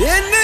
In